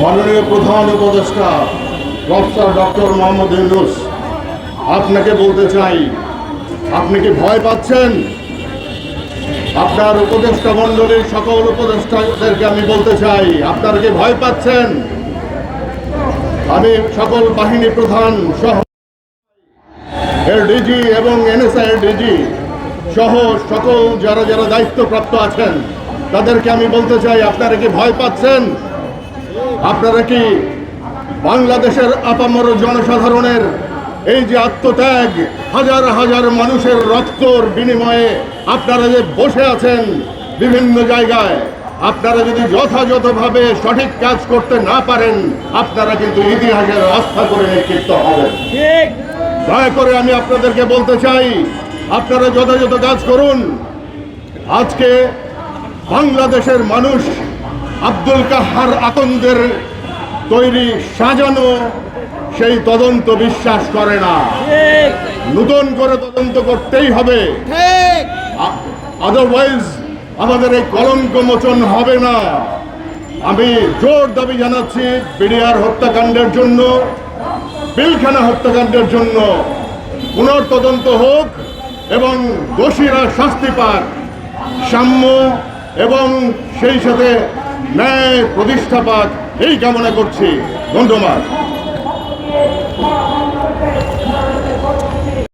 মাননীয় প্রধান উপদেষ্টা প্রফেসর ডক্টর মোহাম্মদ ইউনুস, আপনাকে বলতে চাই, আপনি কি ভয় পাচ্ছেন? আপনার উপদেষ্টা মণ্ডলীর সকল উপদেষ্টাদেরকে আমি বলতে চাই, আপনারা কি ভয় পাচ্ছেন? আমি সকল বাহিনী প্রধান সহ এর ডিজি এবং এনএসআই ডিজি সহ সকল যারা যারা দায়িত্বপ্রাপ্ত আছেন, তাদেরকে আমি বলতে চাই, আপনারা কি ভয় পাচ্ছেন? আপনারা কি বাংলাদেশের আপামর জনসাধারণের এই যে আত্মত্যাগ হাজার হাজার মানুষের রক্তর বিনিময়ে আপনারা যে বসে আছেন বিভিন্ন জায়গায় আপনারা যদি যথাযথভাবে সঠিক কাজ করতে না পারেন আপনারা কিন্তু ইতিহাসের আস্থা করে নিক্ষিপ্ত হবেন। দয়া করে আমি আপনাদেরকে বলতে চাই আপনারা যথাযথ কাজ করুন। আজকে বাংলাদেশের মানুষ আব্দুল কাহার আতঙ্কের তৈরি সাজানো সেই তদন্ত বিশ্বাস করে না। নতুন করে তদন্ত করতেই হবে। আদারওয়াইজ আমাদের এই কলঙ্ক মোচন হবে না। আমি জোর দাবি জানাচ্ছি বিডিআর হত্যাকাণ্ডের জন্য, বিলখানা হত্যাকাণ্ডের জন্য। পুনর্তদন্ত হোক এবং দোষীরা শাস্তি পাক। সাম্য এবং সেই সাথে ন্যায় প্রতিষ্ঠা পাক এই কামনা করছি। ধন্যবাদ।